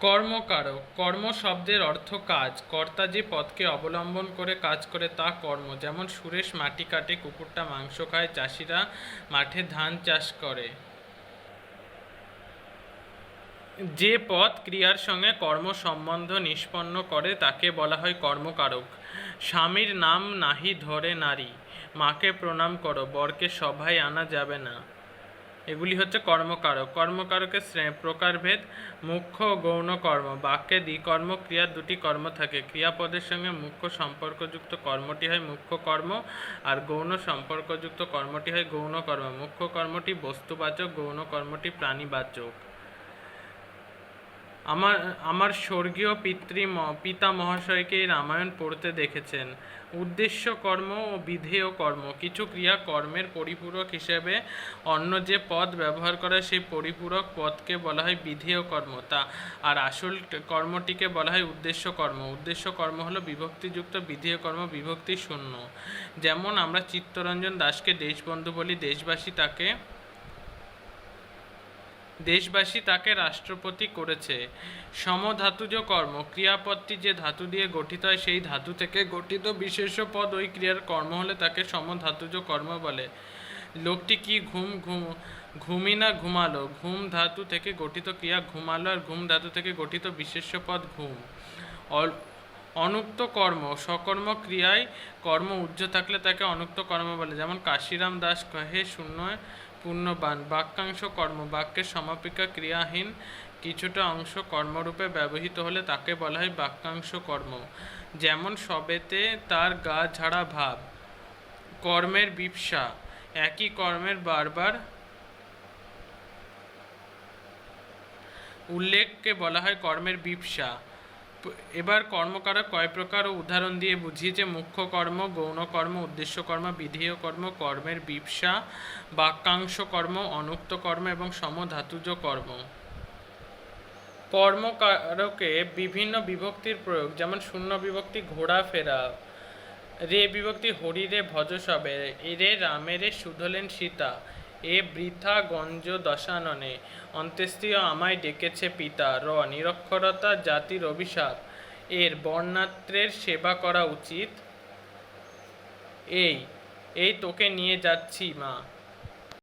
কর্মকারক কর্ম শব্দের অর্থ কাজ। কর্তা যে পথকে অবলম্বন করে কাজ করে তা কর্ম। যেমন সুরেশ মাটি কাটে, কুকুরটা মাংস খায়, চাষিরা মাঠে ধান চাষ করে। যে পথ ক্রিয়ার সঙ্গে কর্ম সম্বন্ধ নিষ্পন্ন করে, তাকে বলা হয় কর্মকারক। স্বামীর নাম নাহি ধরে নারী। মাকে প্রণাম করো, বরকে সভায় আনা যাবে না। এগুলি হচ্ছে কর্মকারক। কর্মকারকের প্রকারভেদ, মুখ্য গৌণ কর্ম। বাক্যে দ্বিকর্ম ক্রিয়ার দুটি কর্ম থাকে। ক্রিয়াপদের সঙ্গে মুখ্য সম্পর্কযুক্ত কর্মটি হয় মুখ্য কর্ম আর গৌণ সম্পর্কযুক্ত কর্মটি হয় গৌণ কর্ম। মুখ্য কর্মটি বস্তুবাচক, গৌণ কর্মটি প্রাণীবাচক। আমার আমার স্বর্গীয় পিতৃ পিতা মহাশয়কে রামায়ণ পড়তে দেখেছেন। উদ্দেশ্য কর্ম ও বিধেয় কর্ম, কিছু ক্রিয়া কর্মের পরিপূরক হিসেবে অন্য যে পদ ব্যবহার করা সেই পরিপূরক পদকে বলা হয় বিধেয় কর্ম। তা, আর আসল কর্মটিকে বলা হয় উদ্দেশ্য কর্ম। উদ্দেশ্য কর্ম হলো বিভক্তিযুক্ত বিধেয় কর্ম, বিভক্তি শূন্য। যেমন আমরা চিত্তরঞ্জন দাসকে দেশবন্ধু বলি, দেশবাসী তাকে দেশবাসী তাকে রাষ্ট্রপতি করেছে। সমধাতুজ কর্ম, ক্রিয়াপদটি যে ধাতু দিয়ে গঠিত হয় সেই ধাতু থেকে গঠিত বিশেষ পদ ওই ক্রিয়ার কর্ম হলে তাকে সমধাতুজ কর্ম বলে। লোকটি কি ঘুম ঘুম ঘুমি না ঘুমালো? ঘুম ধাতু থেকে গঠিত ক্রিয়া ঘুমালো আর ঘুম ধাতু থেকে গঠিত বিশেষ পদ ঘুম। অনুক্ত কর্ম, সকর্ম ক্রিয়ায় কর্ম উজ্জ্ব থাকলে তাকে অনুক্ত কর্ম বলে। যেমন কাশিরাম দাস কহে, শূন্য পূর্ণবান বাক্যাংশ কর্ম, বাক্যের সমাপিকা ক্রিয়াহীন কিছুটা অংশ কর্মরূপে ব্যবহৃত হলে তাকে বলা হয় বাক্যাংশ কর্ম। যেমন সবেতে তার গা ঝাড়া ভাব, কর্মের বিপসা, একই কর্মের বারবার উল্লেখকে বলা হয় কর্মের বিপসা। এবার কর্মকারক কয় প্রকার ও উদাহরণ দিয়ে বুঝিয়েছে মুখ্য কর্ম গৌণ কর্ম উদ্দেশ্য কর্ম বিধেয় কর্ম কর্মের বিপসা বাক্যাংশ কর্ম অনুক্ত কর্ম এবং সমধাতুজ কর্ম কর্মকারকে বিভিন্ন বিভক্তির প্রয়োগ, যেমন শূন্য বিভক্তি ঘোরাফেরা রে বিভক্তি হরিরে ভজ সবে এরে রামেরে শুধলেন সীতা এ বৃথা গঞ্জ দশাননে অন্ত্যেষ্টিয় আমায় ডেকেছে পিতা। র, নিরক্ষরতা জাতির অভিশাপ। এর বর্ণাত্রের সেবা করা উচিত। এই এই তোকে নিয়ে যাচ্ছি, মা।